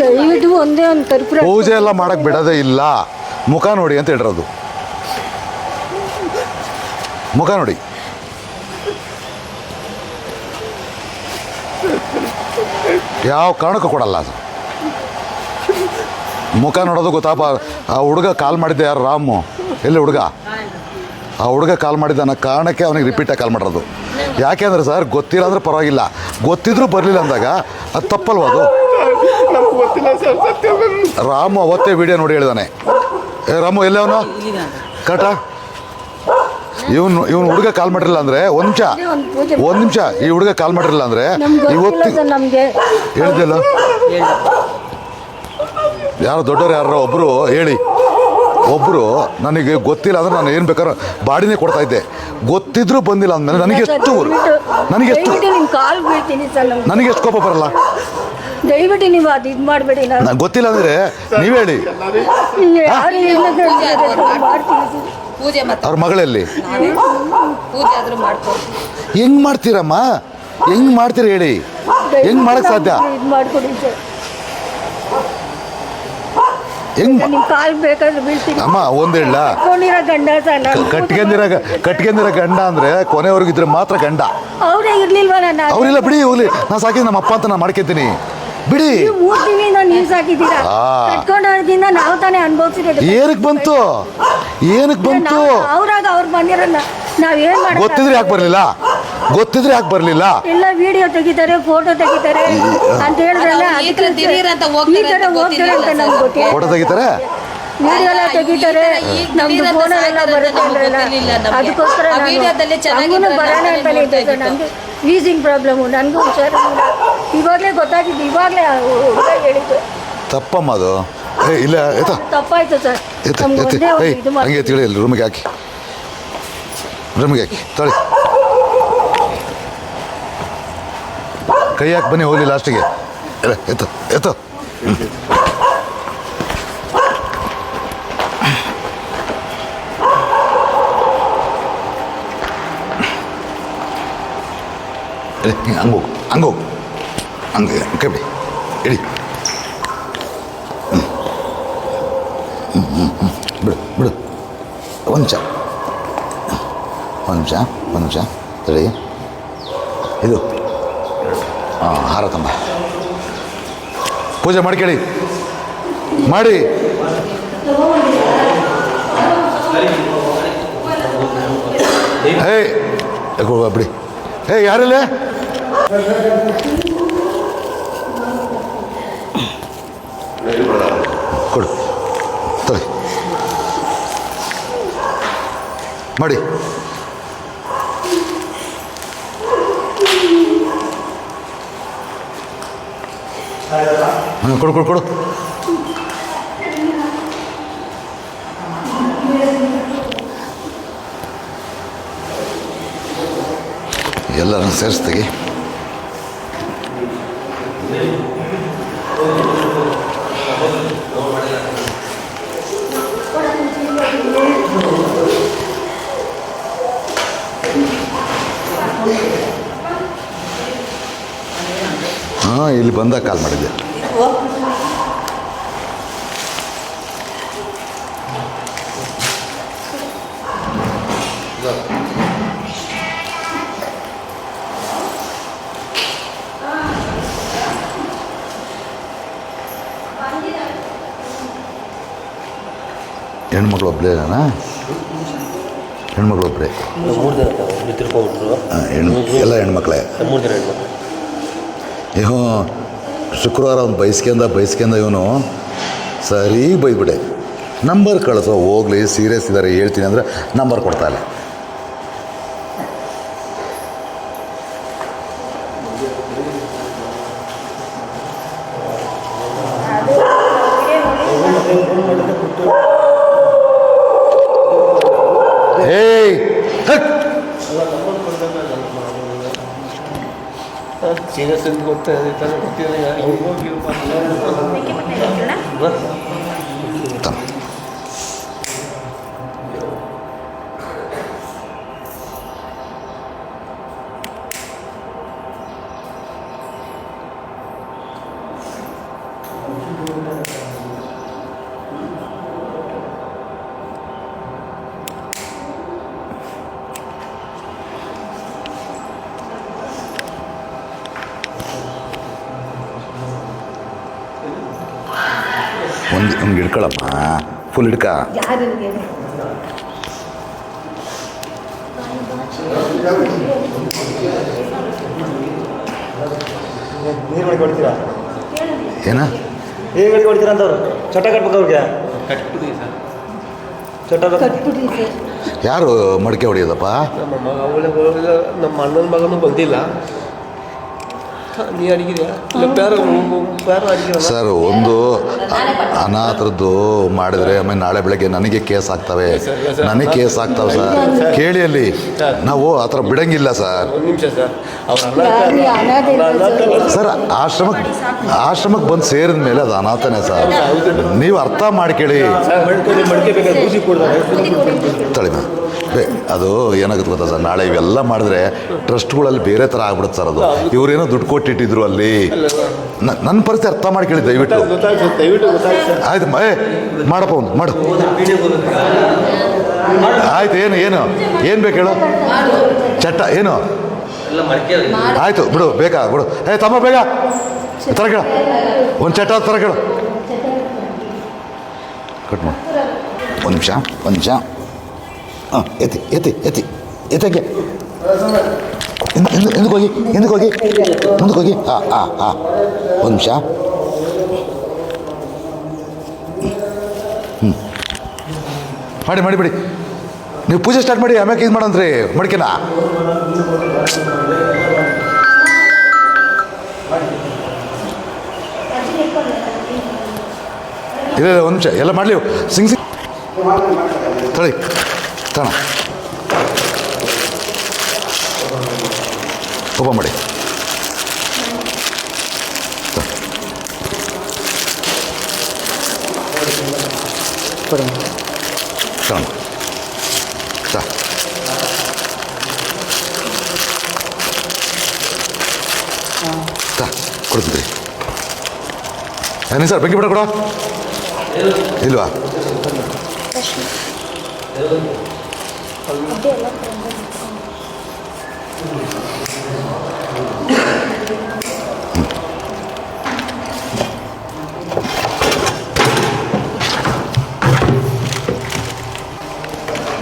ದಯವಿಟ್ಟು ಒಂದೇ ಒಂದು ಕರ್ಪೂರ ಪೂಜೆ ಎಲ್ಲ ಮಾಡಕ್ ಬಿಡೋದೇ ಇಲ್ಲ. ಮುಖ ನೋಡಿ ಅಂತ ಹೇಳಿರೋದು ಮುಖ ನೋಡಿ. ಯಾವ ಕಾರಣಕ್ಕೂ ಕೊಡಲ್ಲ ಅದು. ಮುಖ ನೋಡೋದು ಗೊತ್ತಾಪ. ಆ ಹುಡುಗ ಕಾಲ್ ಮಾಡಿದ್ದೆ ಯಾರು? ರಾಮು. ಎಲ್ಲಿ ಹುಡುಗ? ಆ ಹುಡುಗ ಕಾಲ್ ಮಾಡಿದ್ದ ಅನ್ನೋ ಕಾರಣಕ್ಕೆ ಅವನಿಗೆ ರಿಪೀಟಾಗಿ ಕಾಲ್ ಮಾಡಿರೋದು. ಯಾಕೆಂದ್ರೆ ಸರ್ ಗೊತ್ತಿಲ್ಲ ಅಂದ್ರೆ ಪರವಾಗಿಲ್ಲ. ಗೊತ್ತಿದ್ರೂ ಬರಲಿಲ್ಲ ಅಂದಾಗ ಅದು ತಪ್ಪಲ್ವಾ ಅದು? ಗೊತ್ತಿಲ್ಲ ಸರ್ ಸತ್ಯ ರಾಮು ಅವತ್ತೇ ವಿಡಿಯೋ ನೋಡಿ ಹೇಳಿದಾನೆ. ಏ ರಾಮು ಎಲ್ಲವನು ಕಟ ಇವನು ಇವನು ಹುಡುಗ ಕಾಲ್ ಮಾಡಿರಲಿಲ್ಲ ಅಂದ್ರೆ ಒಂದು ನಿಮಿಷ ಒಂದು ನಿಮಿಷ ಈ ಹುಡುಗ ಕಾಲ್ ಮಾಡಿರಲಿಲ್ಲ ಅಂದ್ರೆ ಇವತ್ತು ಸರ್ ಯಾರು ಹೇಳಿದ್ಯಲ್ಲ ಯಾರೋ ದೊಡ್ಡವ್ರು ಯಾರೋ ಒಬ್ಬರು ಹೇಳಿ. ಒಬ್ಬರು ನನಗೆ ಗೊತ್ತಿಲ್ಲ ಅಂದ್ರೆ ನಾನು ಏನು ಬೇಕಾದ್ರೂ ಬಾಡಿನೇ ಕೊಡ್ತಾ ಇದ್ದೆ. ಗೊತ್ತಿದ್ರು ಬಂದಿಲ್ಲ ಅಂದ್ಮೇಲೆ ನನಗೆ ಎಷ್ಟು ನನಗೆ ಎಷ್ಟು ನನಗೆ ಎಷ್ಟು ಕೋಪ ಬರಲ್ಲ? ದಯವಿಟ್ಟು ನೀವು ಅದು ಇದು ಮಾಡಬೇಡಿ ನಾನು ನಂಗೆ ಗೊತ್ತಿಲ್ಲ ಅಂದ್ರೆ ನೀವು ಹೇಳಿ. ಯಾರು. ಪೂಜೆ ಮತ್ತೆ ಅವ್ರ ಮಗಳಲ್ಲಿ. ಪೂಜೆ ಆದ್ರೂ ಮಾಡ್ಕೊಂಡು ಹೆಂಗ್ ಮಾಡ್ತೀರಮ್ಮ? ಹೆಂಗ್ ಮಾಡ್ತೀರ ಹೇಳಿ? ಹೆಂಗ್ ಮಾಡಕ್ ಸಾಧ್ಯ? ಇದು ಮಾಡ್ಕೊಡಿ ಸರ್. ಹೆಂಗ್ ನಿಮ್ಮ ಕಾಲ್ ಬೇಕಾದ್ರೆ ಬೀಳ್ತೀನಿ. ಅಮ್ಮ ಒಂದ್ ಹೇಳ. ಕೊಂಡಿರೋ ಗಂಡ ಸರ್ ನಾನು ಕಟ್ಕೊಂಡಿರ ಗಂಡ ಅಂದ್ರೆ ಕೊನೆವರೆಗೂ ಇದ್ರೆ ಮಾತ್ರ ಗಂಡ. ಅವರೇ ಇರ್ಲಿಲ್ವಾ ನಾನು ಅವ್ರಿಲ್ಲ ಬಿಡಿ ಹೋಗ್ಲಿ. ನಾ ಸಾಕಿದ್ ನಮ್ಮ ಅಪ್ಪ ಅಂತ ನಾನು ಮಾಡ್ಕೊತೀನಿ. ಬಿಡಿ. ಮೂರ್ ತಿಂಗಳಿಂದ ನೀವು ಸಾಕಿದ್ದೀರಾ ಆ. ಕಟ್ಕೊಂಡೋದ್ರಿಂದ ನಾವು ತಾನೇ ಅನುಭವಿಸಿರೋದು. ಏನಕ್ ಬಂತು? ಏನಕ್ ಬಂತು? ಅವ್ರಾಗ ಅವ್ರು ಬಂದಿರಲ್ಲ ನಾವ್ ಏನ್ ಮಾಡೋದು ಗೊತ್ತಿದ್ರೆ ಯಾಕೆ ಬರ್ಲಿಲ್ಲ? ಗೊತ್ತಿದ್ರೆ ಯಾಕೆ ಬರ್ಲಿಲ್ಲ? ಎಲ್ಲ ವಿಡಿಯೋ ತೆಗಿತಾರೆ ಫೋಟೋ ತೆಗಿತಾರೆ ಅಂತ ಹೇಳಿದ್ರಲ್ಲ ಅದು ಈ ತರ ದಿಢೀರ್ ಅಂತ ಈ ಹೋಗ್ತಾರೆ ಅಂತ ಹೋಗ್ತಾರೆ ಅಂತ ನಮ್ಗೆ ಗೊತ್ತಿಲ್ಲ. ಫೋಟೋ ತೆಗಿತಾರೆ? ವಿಡಿಯೋ ಎಲ್ಲ ತೆಗಿತಾರೆ. ನಮ್ದು ದಿಢೀರ್ ಫೋನ್ ಎಲ್ಲ ಸಾಯ್ತಾರೆ ಬರುತ್ತೆ ಅಂದ್ರಲ್ಲ ಅದಕ್ಕೋಸ್ಕರ ಆ ನಾನು ವಿಡಿಯೋದಲ್ಲಿ ಚೆನ್ನಾಗಿ ಬರೋಣ ಅಂತಾನೆ ಇದ್ದೆ ಸರ್ ನೋಡ್ತಾ ನಮ್ಗೆ ವೀಸಿಂಗ್ ಪ್ರಾಬ್ಲಮ್ಮು ನನಗೂ ಹುಷಾರಿಲ್ಲ ಇವಾಗಲೇ ಗೊತ್ತಾಗಿದ್ದು ಇವಾಗಲೇ ಹುಡುಗ ಹೇಳಿದ್ದು. ತಪ್ಪಮ್ಮ ಅದು. ಏ ಇಲ್ಲ ಎತ್ತ. ತಪ್ಪಾಯ್ತು ಸರ್. ಎತ್ತ ನಮ್ಗೆ ಎತ್ತ. ಒಂದೇ ಒಂದು ಏಯ್ ಇದು ಹಂಗೆ ಮಾಡಿ ಎತ್ತಿ ರೂಮಿಗೆ ಹಾಕಿ. ರೂಮಿಗೆ ಹಾಕಿ ತೊಳಿ ಕೈ ಹಾಕಿ ಬನ್ನಿ ಹೋಗ್ಲಿ ಲಾಸ್ಟಿಗೆ ಎತ್ತ ಎತ್ತ ಎತ್ತು. ಹಂಗೆ ಹೋಗು ಹಂಗೆ ಹೋಗು ಹಂಗೆ ಕೈ ಬಿಡಿ ಇಡಿ ಬಿಡು ಬಿಡು ಒಂದು ನಿಮಿಷ ಒಂದು ನಿಮಿಷ ಒಂದು ನಿಮಿಷ ತಡಿ ಇದು ಹಾಂ ಹಾರ ತಂಬ ಪೂಜೆ ಮಾಡ್ಕೊಳ್ಳಿ ಮಾಡಿ ಏಯ್ ಯಾಕೋ ಬಿಡಿ ಏಯ್ ಯಾರಿಲ್ಲ? ಕೊಡು. ತಳಿ ಮಾಡಿ. ಹಾಂ ಕೊಡು ಕೊಡು ಕೊಡು. ಎಲ್ಲರನ್ನು ಸೇರಿಸ್ತೀವಿ. ಹಾಂ ಇಲ್ಲಿ ಬಂದಾಗ ಕಾಲ್ ಮಾಡಿದ್ದೆ. ಹೆಣ್ಮಕ್ಳು ಹೆಣ್ಮಕ್ಳು ಒಬ್ಬರೇ ದಿನ ಒಬ್ರು? ತಿರ್ಕೊಂಡ್ಬಿಟ್ರು ಹೆಣ್ಣು, ಎಲ್ಲ ಹೆಣ್ಮಕ್ಳೇ. ಇವು ಹೆಣ್ಮಕ್ಳು ಶುಕ್ರವಾರ ಅವ್ನು ಬೈಸ್ಕೊಂಡ ಬೈಸ್ಕೊಂಡ ಇವನು ಸರಿ ಬೈಬಿಡೆ ನಂಬರ್ ಕಳಿಸೋ, ಹೋಗ್ಲಿ, ಸೀರಿಯಸ್ ಇದ್ದಾರೆ ಹೇಳ್ತೀನಿ ಅಂದರೆ ನಂಬರ್ ಕೊಡ್ತಾಳೆ. ಸೀರಿಯಸ್ ಅಂತ ಗೊತ್ತಾಗ ಗೊತ್ತಿಲ್ಲ. ಹೋಗಿ ಒಂದು ಹಂಗೆ ಹಿಡ್ಕೊಳಮ್ಮ ಫುಲ್ ಹಿಡ್ಕ ಯಾರು ನೀರು ಮಾಡಿ ಕೊಡ್ತೀರಾ ಏನ ಹೇಗೆ ಮಾಡಿ ಕೊಡ್ತೀರಾ ಅಂತವ್ರು ಚಟ ಕಟ್ಬೇಕು ಅವ್ರಿಗೆ ಕಟ್ಬಿಡಿ ಸರ್ ಚಟ ಬೇಕು ಕಟ್ಬಿಡ್ರಿ ಸರ್ ಯಾರು ಮಡಿಕೆ ಹೊಡಿಯೋದಪ್ಪ ನಮ್ಮ ಮಗ ಅವಳೆ ಬರೋದಿಲ್ಲ ನಮ್ಮ ಅಣ್ಣನ ಮಗನೂ ಬಂದಿಲ್ಲ ನೀ ಅಡಿಗಿದ್ಯಾ? ಇಲ್ಲ ಬೇರೆ ಬೇರೆ ಅಡಿಗೆ ಸರ್ ಒಂದು ಅನಾಥರದ್ದು ಮಾಡಿದ್ರೆ ಆಮೇಲೆ ನಾಳೆ ಬೆಳಗ್ಗೆ ನನಗೆ ಕೇಸ್ ಆಗ್ತವೆ. ನನಗೆ ಕೇಸ್ ಆಗ್ತವೆ ಸರ್. ಕೇಳಿ ಅಲ್ಲಿ. ನಾವು ಆ ಥರ ಬಿಡಂಗಿಲ್ಲ ಸರ್. ಒಂದು ನಿಮಿಷ ಸರ್. ಅವ್ರ ಆಶ್ರಮಕ್ಕೆ ಆಶ್ರಮಕ್ಕೆ ಬಂದು ಸೇರಿದ ಮೇಲೆ ಅದು ಅನಾಥನೇ ಸರ್. ನೀವು ಅರ್ಥ ಮಾಡ್ಕೊಳ್ಳಿ ಮಡಿಕೆ ಮಡಿಕೆ ಅದು ಏನಾಗುತ್ತೆ ಗೊತ್ತಾ ಸರ್? ನಾಳೆ ಇವೆಲ್ಲ ಮಾಡಿದ್ರೆ ಟ್ರಸ್ಟ್ಗಳಲ್ಲಿ ಬೇರೆ ಥರ ಆಗ್ಬಿಡುತ್ತೆ ಸರ್ ಅದು. ಇವರೇನೋ ದುಡ್ಡು ಕೊಟ್ಟಿಟ್ಟಿದ್ರು ಅಲ್ಲಿ. ನನ್ನ ಪರಿಸ್ಥಿತಿ ಅರ್ಥ ಮಾಡ್ಕೊಳ್ಳಿ ದಯವಿಟ್ಟು. ಆಯ್ತು ಏ, ಮಾಡಪ್ಪ ಒಂದು, ಮಾಡು. ಆಯ್ತು, ಏನು ಏನು? ಏನು ಬೇಕು ಹೇಳು? ಚಟ್ಟ, ಏನು? ಆಯ್ತು, ಬಿಡು, ಬೇಕಾ, ಬಿಡು. ಏ, ತಮ್ಮ, ಬೇಗ. ತರ ಕೇಳ. ಒಂದು ಚಟ್ಟ ತರ ಕೇಳು. ಕಟ್ ಮಾಡು. ಒಂದು ನಿಮಿಷ ಒಂದು ನಿಮಿಷ. ಹಾಂ ಎತ್ತಿ ಎತ್ತಿ ಎತ್ತಿ. ಎತ್ತಕ್ಕೆ ಹಿಂದಕ್ಕೆ ಹೋಗಿ ಹಿಂದಕ್ಕೆ ಹೋಗಿ. ಮುಂದಕ್ಕೆ ಹೋಗಿ. ಹಾಂ ಹಾಂ ಹಾಂ ಒಂದು ನಿಮಿಷ. ಹ್ಞೂ ಮಾಡಿ ಮಾಡಿ, ಬಿಡಿ. ನೀವು ಪೂಜೆ ಸ್ಟಾರ್ಟ್ ಮಾಡಿ, ಆಮ್ಯಾಕೆ ಇದು ಮಾಡಂದ್ರಿ ಮಡಿಕೆನಾ. ಇಲ್ಲ ಇಲ್ಲ, ಒಂದು ನಿಮಿಷ. ಎಲ್ಲ ಮಾಡಲಿ. ಸಿಂಗ್ ಸಿಂಗ್. ತಳಿ. ತಣ ಓಪನ್ ಮಾಡಿ ತಣ ತಾ ತಾ ಕೊಡ್ತಿದ್ರಿ ಏನೇ ಸರ್ ಬೆಂಕಿ ಬಿಡ ಕೊಡ. ಇಲ್ವಾ?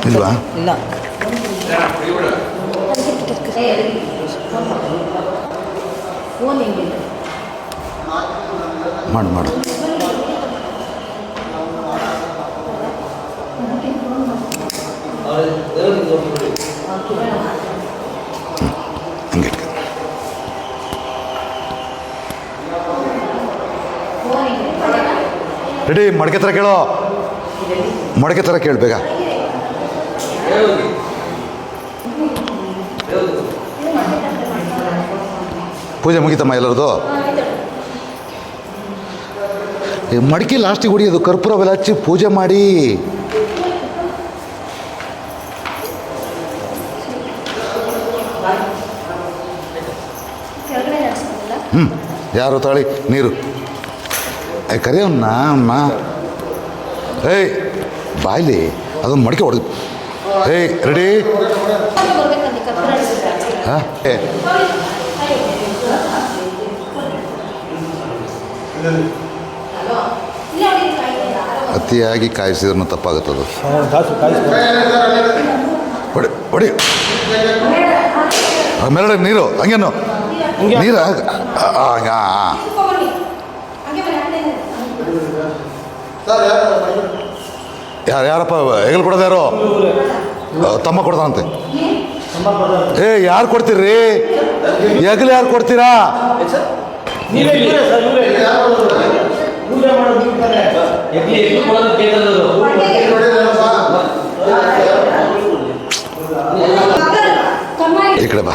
ಇಲ್ವಾ ಇಲ್ಲ ಮಾಡು ಮಾಡು ಹ್ಮ್. ರೆಡಿ, ಮಡಕೆ ಥರ ಕೇಳೋ. ಮಡಕೆ ಥರ ಕೇಳಬೇಕ ಪೂಜೆ ಮುಗಿತಮ್ಮ ಎಲ್ಲರದು? ಮಡಿಕೆ ಲಾಸ್ಟಿಗೆ ಹೊಡಿಯೋದು, ಕರ್ಪೂರ ಬೆಲೆ ಹಚ್ಚಿ ಪೂಜೆ ಮಾಡಿ. ಹ್ಞೂ ಯಾರು ತಾಳಿ? ನೀರು. ಕರೆಯವನ್ನ ಅಮ್ಮ ಏಯ್, ಬಾಯ್ಲಿ ಅದು ಮಡಿಕೆ ಹೊಡೆದು. ಏಯ್, ರೆಡಿ? ಹಾಂ ಅತಿಯಾಗಿ ಕಾಯಿಸಿದ್ರೂ ತಪ್ಪಾಗುತ್ತದು ಹೊಡಿ ಹೊಡಿ. ಮೇಲ್ಗಡೆ ನೀರು, ಹಂಗೇನು? ನೀರು ಹಾಂ ಹಂಗ ಯಾರು ಯಾರಪ್ಪ ಹೆಗಲ್ ಕೊಡೋದು ಯಾರು? ತಮ್ಮ ಕೊಡ್ದಂತೆ ಏ ಯಾರು ಕೊಡ್ತೀರಿ? ಹೆಗಲು ಯಾರು ಕೊಡ್ತೀರಾ? ಈ ಕಡೆ ಬಾ.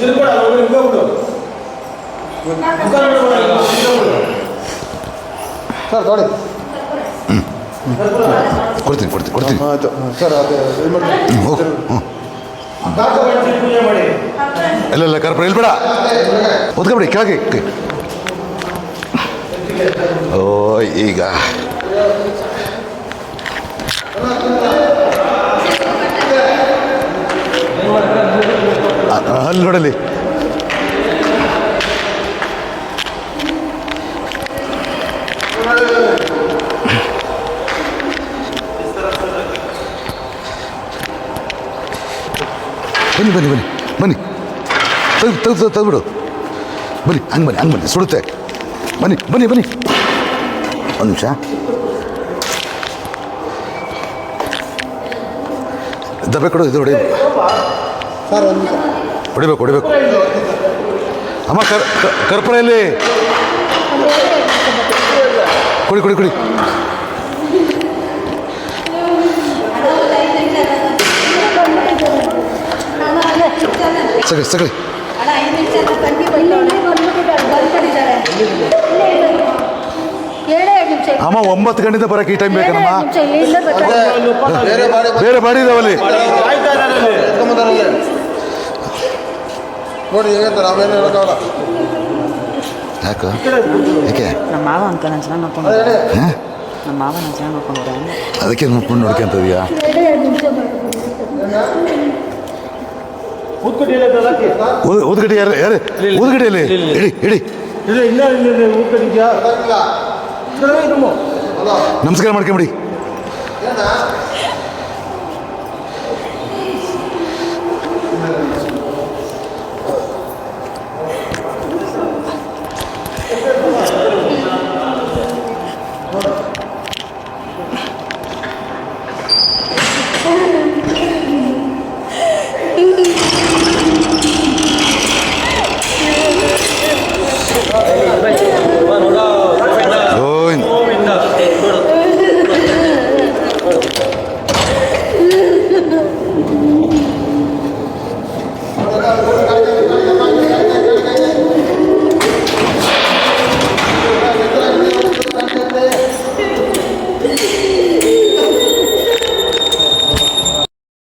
ಬಿಡು ಮುಖ ನೋಡ್ಬೇಡ, ಹಿಂಗೆ ಬಿಡು. ಸರ್ ನೋಡಿ ಕೊಡ್ತೀನಿ ಕೊಡ್ತೀನಿ ಕೊಡ್ತೀನಿ ಆಯಿತು ಸರ್ ಅದು ಇದು ಮಾಡಿ ಹ್ಞೂ ಹೋಗು ಹ್ಞೂ ಕಾಕು ಗಣಪತಿ ಪೂಜೆ ಮಾಡಿ ಇಲ್ಲ ಇಲ್ಲ ಕರ್ಪೂರ ಇಲ್ಬೇಡ ಓದ್ಕೊಬಿಡಿ ಕೆಳಗೆ ಕೈ. ಓ ಈಗ ಅಲ್ಲಿ ನೋಡಲಿ. ಬನ್ನಿ ಬನ್ನಿ ಬನ್ನಿ ಬನ್ನಿ. ತೆಗ್ದು ತೆಗ್ದು, ತೆಗ್ದುಬಿಡು. ಬನ್ನಿ, ಹಂಗೆ ಬನ್ನಿ ಹಂಗೆ ಬನ್ನಿ, ಸುಡುತ್ತೆ. ಬನ್ನಿ ಬನ್ನಿ ಬನ್ನಿ. ಒಂದು ನಿಮಿಷ. ದಬ್ಬೆ ಕೊಡು, ಇದು ನಿಮಿಷ. ಹೊಡಿಬೇಕು ಹೊಡಿಬೇಕು. ಅಮ್ಮ ಕರ್ ಕ- ಕುಡಿ ಕುಡಿ ಕುಡಿ. ಸಗಳಿ ಸಗಳಿ. ಎರಡು ನಿಮಿಷ ಅಮ್ಮ ಒಂಬತ್ತು ಗಂಟೆಯಿಂದ ಬರೋಕೆ ಈ ಟೈಮ್ ಬೇಕನಮ್ಮ? ಬೇರೆ ಮಾಡಿ ಬೇರೆ ಬಾಡಿ ಇದಾವಲ್ಲಿ. ನೋಡಿ ಹೇಗಂತ ನಾವೇನು ಹೇಳೋಕ್ಕಾಗಲ್ಲ ಯಾಕೆ ಯಾಕೆ ನಮ್ಮ ಮಾವ ಅಂತ ನಾನು ಚೆನ್ನಾಗಿ ನೋಡ್ಕೊಂಡು ಹಾಂ ನಮ್ಮ ಮಾವ ನಾನು ಚೆನ್ನಾಗಿ ನೋಡ್ಕೊಂಡು ಅದಕ್ಕೆ ನೋಡ್ಕೊಂಡು ನೋಡ್ಕೊಂತದೀಯಾ ಎರಡೇ ಎರಡು ನಿಮಿಷ ಬರ್ತಾರೆ ಕೂತ್ಕೊಂಡು ಹೇಳಿದ್ದಲ್ಲ ಆಕೆ. ಊದ್- ಊದ್ಗಡ್ಡಿ ಯಾರು ಯಾರು ಊದ್ಗಡ್ಡಿಯಲ್ಲಿ ಇಡಿ ಇಡಿ ಇಲ್ಲ ಇನ್ನ ಇಲ್ಲಿ ಕೂತ್ಕೊಂಡಿದ್ಯಾ ನಮಸ್ಕಾರ ನಮಸ್ಕಾರ ಮಾಡ್ಕೊಂಬಿಡಿ